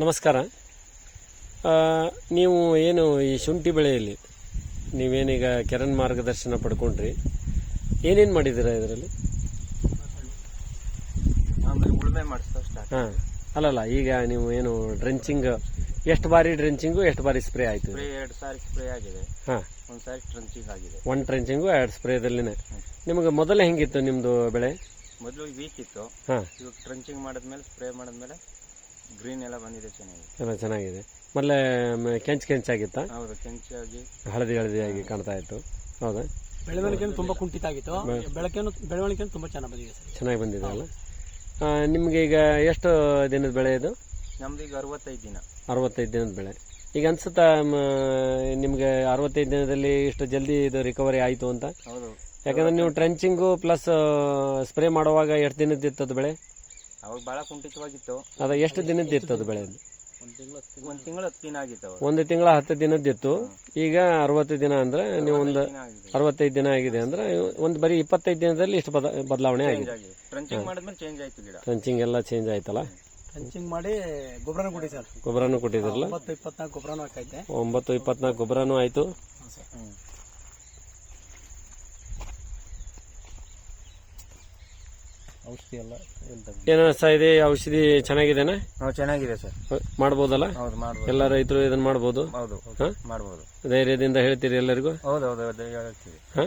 ನಮಸ್ಕಾರ. ನೀವು ಏನು ಈ ಶುಂಠಿ ಬೆಳೆಯಲ್ಲಿ ನೀವೇನೀಗ ಕೆರನ್ ಮಾರ್ಗದರ್ಶನ ಪಡ್ಕೊಂಡ್ರಿ? ಏನೇನು ಮಾಡಿದ್ದೀರಾ ಇದರಲ್ಲಿ? ಉಳುಮೆ ಹಾಂ ಅಲ್ಲಲ್ಲ ಈಗ ನೀವು ಏನು ಡ್ರೆಂಚಿಂಗ್ ಎಷ್ಟು ಬಾರಿ ಡ್ರೆಂಚಿಂಗು ಎಷ್ಟು ಬಾರಿ ಸ್ಪ್ರೇ ಆಯಿತು? ಎರಡು ಸಾರಿ ಸ್ಪ್ರೇ ಆಗಿದೆ. ಹಾಂ. ಒಂದ್ ಸಾರಿ ಟ್ರೆಂಚಿಂಗ್ ಆಗಿದೆ. ಒನ್ ಟ್ರೆಂಚಿಂಗು ಎರಡು ಸ್ಪ್ರೇದಲ್ಲಿನೇ ನಿಮಗೆ ಮೊದಲೇ ಹೆಂಗಿತ್ತು ನಿಮ್ಮದು ಬೆಳೆ? ಮೊದಲು ವೀಕ್ ಇತ್ತು. ಹಾಂ. ಇವಾಗ ಟ್ರಂಚಿಂಗ್ ಮಾಡಿದ್ಮೇಲೆ ಸ್ಪ್ರೇ ಮಾಡಿದ್ಮೇಲೆ ಗ್ರೀನ್ ಎಲ್ಲ ಬಂದಿದೆ ಚೆನ್ನಾಗಿ ಎಲ್ಲ ಚೆನ್ನಾಗಿದೆ. ಮೊದಲ ಕೆಂಚ್ ಕೆಂಚು ಕೆಂಚಾಗಿತ್ತಾ? ಹೌದು ಕೆಂಚಾಗಿ. ಹಳದಿ ಆಗಿ ಕಾಣ್ತಾ ಇತ್ತು. ಹೌದಾ? ಬೆಳವಣಿಗೆ ತುಂಬಾ ಕುಂಠಿತ ಆಗಿತ್ತು ಬೆಳಕೇನು ಬೆಳವಣಿಗೆ ತುಂಬಾ ಚೆನ್ನಾಗಿ ಬಂದಿದೆ ಸರ್. ಚೆನ್ನಾಗಿ ಬಂದಿದೆ ಅಲ್ಲ? ಆ, ನಿಮ್ಗೆ ಈಗ ಎಷ್ಟು ದಿನದ ಬೆಳೆ ಇದು? ನಮ್ದು ಈಗ ಅರವತ್ತೈದು ದಿನ. ಅರವತ್ತೈದು ದಿನದ ಬೆಳೆ. ಈಗ ಅನ್ಸುತ್ತಾ ಮ, ನಿಮ್ಗೆ ಅರವತ್ತೈದು ದಿನದಲ್ಲಿ ಇಷ್ಟು ಜಲ್ದಿ ಇದು ರಿಕವರಿ ಆಯ್ತು ಅಂತ? ಹೌದು. ಯಾಕಂದ್ರೆ ನೀವು ಟ್ರೆಂಚಿಂಗು ಪ್ಲಸ್ ಸ್ಪ್ರೇ ಮಾಡುವಾಗ ಎಷ್ಟು ದಿನದ ಇತ್ತು ಬೆಳೆ? ಅವಾಗ ಬಹಳ ಕುಂಠಿತವಾಗಿತ್ತು. ಅದ ಎಷ್ಟು ದಿನದ್ದು ಅದು ಬೆಳೆ ಒಂದ್ ತಿಂಗಳು ಹತ್ತು ದಿನ ಆಗಿತ್ತು ಅವಾಗ. ಒಂದು ತಿಂಗಳ ಹತ್ತು ದಿನದ್ದಿತ್ತು ಈಗ ಅರವತ್ತು ದಿನ ಅಂದ್ರೆ ನೀವು ಒಂದು ದಿನ ಆಗಿದೆ. ಅರವತ್ತೈದು ದಿನ ಆಗಿದೆ ಅಂದ್ರೆ ಒಂದು ಬರೀ ಇಪ್ಪತ್ತೈದು ದಿನದಲ್ಲಿ ಇಷ್ಟು ಬದ ಬದಲಾವಣೆ ಆಗಿದೆ. ಟ್ರಂಚಿಂಗ್ ಮಾಡಿದ್ಮೇಲೆ ಚೇಂಜ್ ಆಯ್ತು ಗಿಡ. ಟ್ರೆಂಚಿಂಗ್ ಎಲ್ಲ ಚೇಂಜ್ ಆಯ್ತಲ್ಲ? ಟ್ರಂಚಿಂಗ್ ಮಾಡಿ ಗೊಬ್ಬರನು ಕೊಡಿ ಸರ್. ಗೊಬ್ಬರನೂ ಕೊಟ್ಟಿದ್ರಲ್ಲ ಒಂಬತ್ತು ಇಪ್ಪತ್ನಾಲ್ಕು ಗೊಬ್ಬರನು ಹಾಕೈತೆ. ಒಂಬತ್ತು ಇಪ್ಪತ್ನಾಲ್ಕು ಗೊಬ್ಬರನೂ ಆಯ್ತು ಹಾಂ ಸರ್ ಹ್ಮ್ ಔಷಧಿ ಎಲ್ಲ ಏನು ಅನಿಸ್ತಾ ಇದೆ ಔಷಧಿ ಚೆನ್ನಾಗಿದೆನಾ? ನಾವು ಚೆನ್ನಾಗಿದೆ ಸರ್. ಮಾಡ್ಬೋದಲ್ಲ? ಹೌದು ಮಾಡ್ಬೋದು. ಎಲ್ಲ ರೈತರು ಇದನ್ನ ಮಾಡ್ಬೋದು? ಹೌದು ಹಾ? ಮಾಡ್ಬೋದು. ಧೈರ್ಯದಿಂದ ಹೇಳ್ತೀರಿ ಎಲ್ಲರಿಗೂ? ಹೌದು ಹೌದು ಹೌದು ಹೇಳ್ತೀವಿ. ಹಾ?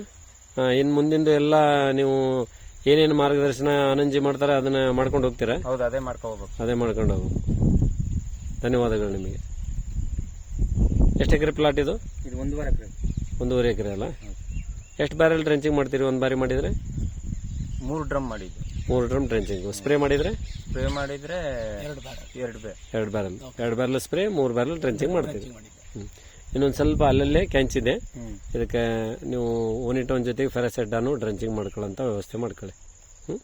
ಹಾ, ಇನ್ ಮುಂದಿಂದು ಎಲ್ಲ ನೀವು ಏನೇನು ಮಾರ್ಗದರ್ಶನ ಅನಂಜಿ ಮಾಡ್ತಾರೆ ಅದನ್ನ ಮಾಡ್ಕೊಂಡು ಹೋಗ್ತೀರಾ? ಹೌದು ಅದೇ ಮಾಡ್ಕೊ ಹೋಗ್ಬೇಕು ಅದೇ ಮಾಡ್ಕೊಂಡು ಹೋಗು. ಧನ್ಯವಾದಗಳು ನಿಮಗೆ. ಎಷ್ಟು ಎಕರೆ ಪ್ಲಾಟ್ ಇದು? ಇದು ಒಂದೂವರೆ ಎಕರೆ. ಒಂದೂವರೆ ಎಕರೆ ಅಲ್ಲ? ಎಷ್ಟು ಬ್ಯಾರೆಲ್ ಟ್ರೆಂಚಿಂಗ್ ಮಾಡ್ತೀರಿ ಒಂದು ಬಾರಿ ಮಾಡಿದ್ರೆ? ಮೂರು ಡ್ರಮ್ ಮಾಡಿದ್ದು. ಮೂರು ಡ್ರಮ್ ಟ್ರೆಂಚಿಂಗ್ ಸ್ಪ್ರೇ ಮಾಡಿದ್ರೆ? ಸ್ಪ್ರೇ ಮಾಡಿದ್ರೆ ಎರಡು ಬ್ಯಾರಲ್ ಎರಡು ಬೇ ಎರಡು ಬ್ಯಾರಲ್ ಎರಡು ಬ್ಯಾರಲ್ ಸ್ಪ್ರೇ ಮೂರು ಬ್ಯಾರಲ್ ಟ್ರೆಂಚಿಂಗ್ ಮಾಡ್ತೀವಿ. ಇನ್ನೊಂದು ಸ್ವಲ್ಪ ಅಲ್ಲಲ್ಲೇ ಕೆಂಚಿದೆ ಇದಕ್ಕೆ ನೀವು ಓನಿಟೋನ್ ಜೊತೆಗೆ ಫೆರಸೆಡ್ಡಾನು ಡ್ರೆಂಚಿಂಗ್ ಮಾಡ್ಕೊಳ್ಳೋಂಥ ವ್ಯವಸ್ಥೆ ಮಾಡ್ಕೊಳ್ಳಿ. ಹ್ಞೂ